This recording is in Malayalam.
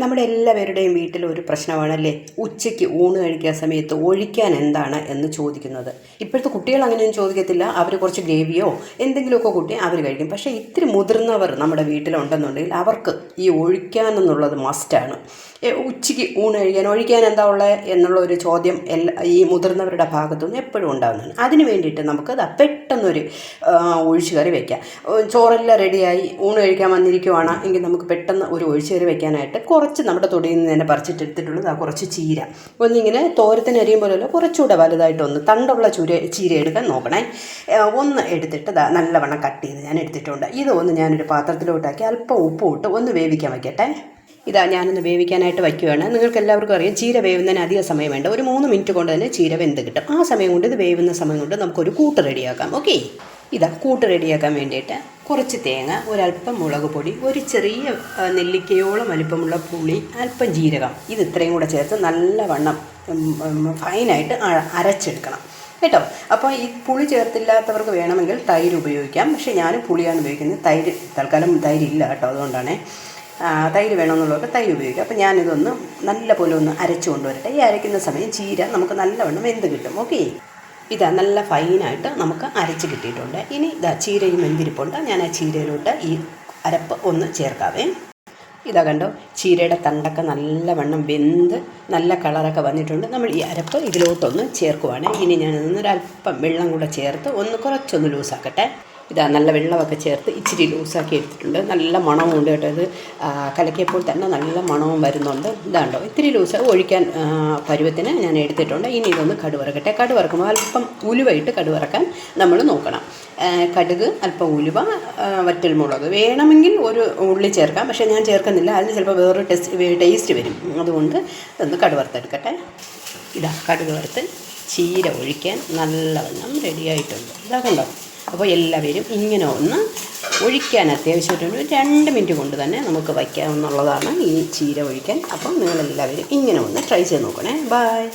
നമ്മുടെ എല്ലാവരുടെയും വീട്ടിൽ ഒരു പ്രശ്നമാണല്ലേ ഉച്ചയ്ക്ക് ഊണ് കഴിക്കാൻ സമയത്ത് ഒഴിക്കാൻ എന്താണ് എന്ന് ചോദിക്കുന്നത്. ഇപ്പോഴത്തെ കുട്ടികൾ അങ്ങനെയൊന്നും ചോദിക്കത്തില്ല. അവർ കുറച്ച് ഗ്രേവിയോ എന്തെങ്കിലുമൊക്കെ കൂട്ടി അവർ കഴിക്കും. പക്ഷേ ഇത്തിരി മുതിർന്നവർ നമ്മുടെ വീട്ടിലുണ്ടെന്നുണ്ടെങ്കിൽ അവർക്ക് ഈ ഒഴിക്കാൻ എന്നുള്ളത് മസ്റ്റാണ് ഉച്ചയ്ക്ക് ഊണ് കഴിക്കാൻ ഒഴിക്കാൻ എന്താ ഉള്ളത് എന്നുള്ള ഒരു ചോദ്യം എല്ലാ ഈ മുതിർന്നവരുടെ ഭാഗത്തുനിന്ന് എപ്പോഴും ഉണ്ടാകുന്നതാണ് അതിന് വേണ്ടിയിട്ട് നമുക്ക് അത് പെട്ടെന്നൊരു ഒഴിച്ചു ഒഴിച്ചുകറി വയ്ക്കാം ചോറെല്ലാം റെഡിയായി ഊണ് കഴിക്കാൻ വന്നിരിക്കുവാണ്. എങ്കിൽ നമുക്ക് പെട്ടെന്ന് ഒരു ഒഴിച്ചുകറി വെക്കാനായിട്ട് കുറച്ച് നമ്മുടെ തൊടിയിൽ നിന്ന് തന്നെ പറിച്ചിട്ടെടുത്തിട്ടുള്ളത് ആ കുറച്ച് ചീര. ഒന്നിങ്ങനെ തോരത്തിന് അരിയും പോലെയല്ല കുറച്ചുകൂടെ വലുതായിട്ടൊന്ന് തണ്ടുള്ള ചുര ചീര എടുക്കാൻ നോക്കണേ. ഒന്ന് എടുത്തിട്ട് നല്ലവണ്ണം കട്ട് ചെയ്ത് ഞാൻ എടുത്തിട്ടുണ്ട്. ഇത് ഒന്ന് ഞാനൊരു പാത്രത്തിലോട്ടാക്കി അല്പം ഉപ്പ് ഇട്ട് ഒന്ന് വേവിക്കാൻ വയ്ക്കട്ടെ ഇതാ ഞാനൊന്ന് വേവിക്കാനായിട്ട് വയ്ക്കുകയാണ് നിങ്ങൾക്ക് എല്ലാവർക്കും അറിയാം ചീര വേവുന്നതിന് അധിക സമയം വേണ്ട. ഒരു മൂന്ന് മിനിറ്റ് കൊണ്ട് തന്നെ ചീര വെന്ത് കിട്ടും. ആ സമയം കൊണ്ട് ഇത് വേവുന്ന സമയം കൊണ്ട് നമുക്കൊരു കൂട്ട് റെഡിയാക്കാം. ഓക്കെ? ഇതാ കൂട്ട് റെഡിയാക്കാൻ വേണ്ടിയിട്ട് കുറച്ച് തേങ്ങ ഒരല്പം മുളക് പൊടി ഒരു ചെറിയ നെല്ലിക്കയോളം വലിപ്പമുള്ള പുളി അല്പം ജീരകം. ഇത് ഇത്രയും കൂടെ ചേർത്ത് നല്ലവണ്ണം വണ്ണം ഫൈനായിട്ട് അരച്ചെടുക്കണം. കേട്ടോ? അപ്പോൾ ഈ പുളി ചേർത്തില്ലാത്തവർക്ക് വേണമെങ്കിൽ തൈര് ഉപയോഗിക്കാം. പക്ഷേ ഞാൻ പുളിയാണ് ഉപയോഗിക്കുന്നത്. തൈര് തൽക്കാലം തൈര് ഇല്ല കേട്ടോ അതുകൊണ്ടാണ്. തൈര് വേണമെന്നുള്ളവർക്ക് തൈര് ഉപയോഗിക്കുക അപ്പോൾ ഞാനിതൊന്ന് നല്ല പോലെ ഒന്ന് അരച്ചു കൊണ്ടുവരട്ടെ. ഈ അരയ്ക്കുന്ന സമയം ചീര നമുക്ക് നല്ലവണ്ണം വെന്ത് കിട്ടും. ഓക്കെ? ഇതാ നല്ല ഫൈനായിട്ട് നമുക്ക് അരച്ച് കിട്ടിയിട്ടുണ്ട്. ഇനി ഇതാ ചീരയും വെന്തിരിപ്പുണ്ട് ഞാൻ ആ ചീരയിലോട്ട് ഈ അരപ്പ് ഒന്ന് ചേർക്കാവേ. ഇതാ കണ്ടോ ചീരയുടെ തണ്ടൊക്കെ നല്ലവണ്ണം വെന്ത് നല്ല കളറൊക്കെ വന്നിട്ടുണ്ട്. നമ്മൾ ഈ അരപ്പ് ഇതിലോട്ടൊന്ന് ചേർക്കുവാണ്. ഇനി ഞാൻ വെള്ളം കൂടെ ചേർത്ത് ഒന്ന് കുറച്ചൊന്ന് ലൂസാക്കട്ടെ. ഇതാ നല്ല വെള്ളമൊക്കെ ചേർത്ത് ഇച്ചിരി ലൂസാക്കി എടുത്തിട്ടുണ്ട്. നല്ല മണവും ഉണ്ട് കേട്ടോ ഇത്. കലക്കിയപ്പോൾ തന്നെ നല്ല മണവും വരുന്നുണ്ട്. ഇതാണ്ടോ ഇത്തിരി ലൂസ്. ഒഴിക്കാൻ പരുവത്തിന് ഞാൻ എടുത്തിട്ടുണ്ട്. ഇനി ഇതൊന്ന് കടുവറക്കട്ടെ. കടുവറക്കുമ്പോൾ അല്പം ഉലുവയിട്ട് കടുവറക്കാൻ നമ്മൾ നോക്കണം. കടുക് അല്പം ഉലുവ വറ്റൽമുളക് വേണമെങ്കിൽ ഒരു ഉള്ളി ചേർക്കാം. പക്ഷേ ഞാൻ ചേർക്കുന്നില്ല. അതിന് ചിലപ്പോൾ വേറൊരു ടെസ്റ്റ് ടേസ്റ്റ് വരും. അതുകൊണ്ട് ഇതൊന്ന് കടുവറുത്തെടുക്കട്ടെ. ഇതാ കടുക് വറുത്ത് ചീര ഒഴിക്കാൻ നല്ലവണ്ണം റെഡിയായിട്ടുണ്ട് ഇതാ കണ്ടോ? അപ്പോൾ എല്ലാവരും ഇങ്ങനെ ഒന്ന് ഒഴിക്കാൻ അത്യാവശ്യമായിട്ടുണ്ട് രണ്ട് മിനിറ്റ് കൊണ്ട് തന്നെ നമുക്ക് വയ്ക്കാവുന്നതാണ് ഈ ചീര ഒഴിക്കാൻ. അപ്പം നിങ്ങളെല്ലാവരും ഇങ്ങനെ ഒന്ന് ട്രൈ ചെയ്ത് നോക്കണേ. ബായ്